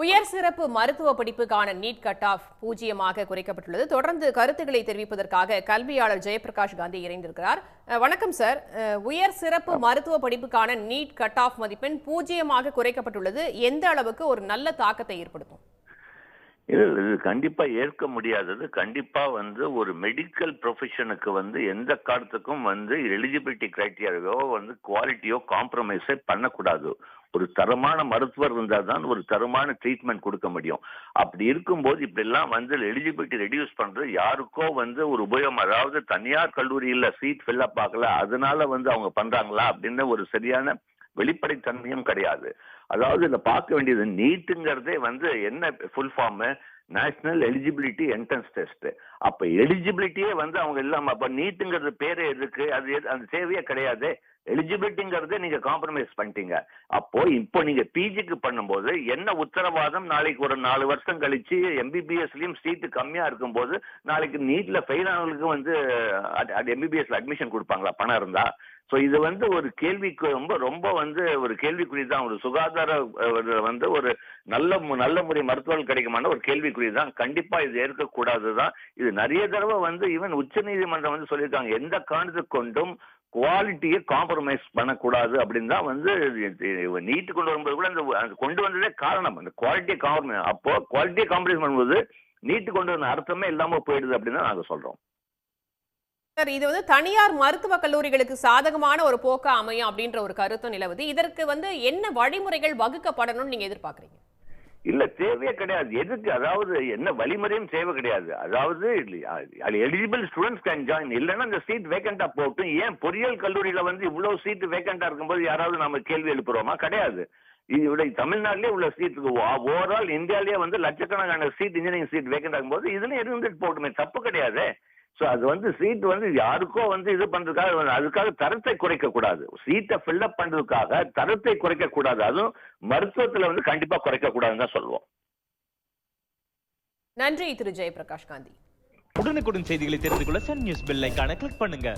உயர் சிறப்பு மருத்துவ படிப்புக்கான நீட் கட் ஆஃப் பூஜ்ஜியமாக குறைக்கப்பட்டுள்ளது. தொடர்ந்து கருத்துக்களை தெரிவிப்பதற்காக கல்வியாளர் ஜெயபிரகாஷ் காந்தி இணைந்திருக்கிறார். வணக்கம் சார் உயர் சிறப்பு மருத்துவ படிப்புக்கான நீட் கட் ஆஃப் மதிப்பெண் பூஜ்ஜியமாக குறைக்கப்பட்டுள்ளது. எந்த அளவுக்கு ஒரு நல்ல தாக்கத்தை ஏற்படுத்தும்? இது இது கண்டிப்பா ஏற்க முடியாதது. கண்டிப்பா வந்து ஒரு மெடிக்கல் ப்ரொஃபஷனுக்கு வந்து எந்த காலத்துக்கும் வந்து எலிஜிபிலிட்டி கிரைட்டீரியாவோ வந்து குவாலிட்டியோ காம்ப்ரமைஸே பண்ணக்கூடாது. ஒரு தரமான மருத்துவர் இருந்தால் தான் ஒரு தரமான ட்ரீட்மெண்ட் கொடுக்க முடியும். அப்படி இருக்கும்போது இப்படிலாம் வந்து எலிஜிபிலிட்டி ரெடியூஸ் பண்றது யாருக்கோ வந்து ஒரு உபயோகம். அதாவது தனியார் கல்லூரியில் சீட் ஃபில்லப் ஆகல அதனால வந்து அவங்க பண்றாங்களா அப்படின்னு ஒரு சரியான வெளிப்படைத்தன்மையும் கிடையாது. அதாவது இதை பார்க்க வேண்டியது நீட்டுங்கிறதே வந்து என்ன full form national eligibility entrance test அப்ப எலிஜிபிலிட்டியே வந்து அவங்க இல்லாம அப்ப நீட்டுங்கிறது பேரே இருக்கு அது எது- அந்த தேவையே கிடையாது. எலிஜிபிலிட்டிங்கிறது நீங்க காம்ப்ரமைஸ் பண்ணிட்டீங்க. அப்போ இப்போ நீங்க பிஜிக்கு பண்ணும்போது என்ன உத்தரவாதம்? நாளைக்கு ஒரு நாலு வருஷம் கழிச்சு எம்பிபிஎஸ்லயும் சீட்டு கம்மியா இருக்கும்போது நாளைக்கு நீட்ல ஃபெயில் ஆனவங்களுக்கு வந்து எம்பிபிஎஸ்ல அட்மிஷன் கொடுப்பாங்களா? பணம் இருந்தா. ஸோ இது வந்து ஒரு கேள்விக்கு ரொம்ப ரொம்ப வந்து ஒரு கேள்விக்குறி தான் ஒரு சுகாதார வந்து ஒரு நல்ல மு- நல்ல முறை மருத்துவர்கள் கிடைக்குமான ஒரு கேள்விக்குறி தான் கண்டிப்பா இது ஏற்கக்கூடாது தான் இது நிறைய தடவை வந்து ஈவன் உச்ச நீதிமன்றம் வந்து சொல்லியிருக்காங்க. எந்த காரணத்தை கொண்டும் குவாலிட்டியை காம்ப்ரமைஸ் பண்ணக்கூடாது அப்படின்னு தான் வந்து நீட்டு கொண்டு வரும்போது கூட அந்த கொண்டு வந்ததே காரணம். அந்த குவாலிட்டியை காம்ப்ரமைஸ் அப்போ குவாலிட்டியை காம்ப்ரமைஸ் பண்ணும்போது நீட்டு கொண்டு வந்த அர்த்தமே இல்லாம போயிடுது அப்படின்னு தான் நாங்கள் சொல்றோம். சார் இது வந்து தனியார் மருத்துவக் கல்லூரிகளுக்கு சாதகமான ஒரு போக்கா அமையும் அப்படின்ற ஒரு கருத்து நிலவுது. இதற்கு வந்து என்ன வழிமுறைகள் வகுக்கப்படணும்னு நீங்க எதிர்பார்க்குறீங்க? இல்ல தேவையே கிடையாது. எதுக்கு? அதாவது என்ன வழிமுறையும் தேவை கிடையாது. அதாவது எலிஜிபிள் ஸ்டூடெண்ட்ஸ் கேன் ஜாயின் இல்லைன்னா அந்த சீட் வேகண்டா போட்டும். ஏன் பொறியியல் கல்லூரியில வந்து இவ்வளவு சீட் வேக்கண்டா இருக்கும்போது யாராவது நம்ம கேள்வி எழுப்புறோமா? கிடையாது. இதோட தமிழ்நாட்டிலே உள்ள சீட்டுக்கு ஓவரால் இந்தியாவிலேயே வந்து லட்சக்கணக்கான சீட் இன்ஜினியரிங் சீட் வேக்கண்ட் ஆகும்போது இதுல இருந்துட்டு போட்டுமே. தப்பு கிடையாது. ஸோ அது வந்து சீட் வந்து யாருக்கோ வந்து இது பண்றதுக்காக வந்து அதுக்காக தரத்தை குறைக்க கூடாது. சீட்டை ஃபில்அப் பண்றதுக்காக தரத்தை குறைக்க கூடாது. அதுவும் மருத்துவத்துல வந்து கண்டிப்பா குறைக்க கூடாதுன்னு தான் சொல்லுவோம். நன்றி திரு. ஜெயபிரகாஷ் காந்தி. உடனுக்குடன் செய்திகளை தெரிந்து கொள்ள சன் நியூஸ் பெல் ஐகானை கிளிக் பண்ணுங்க.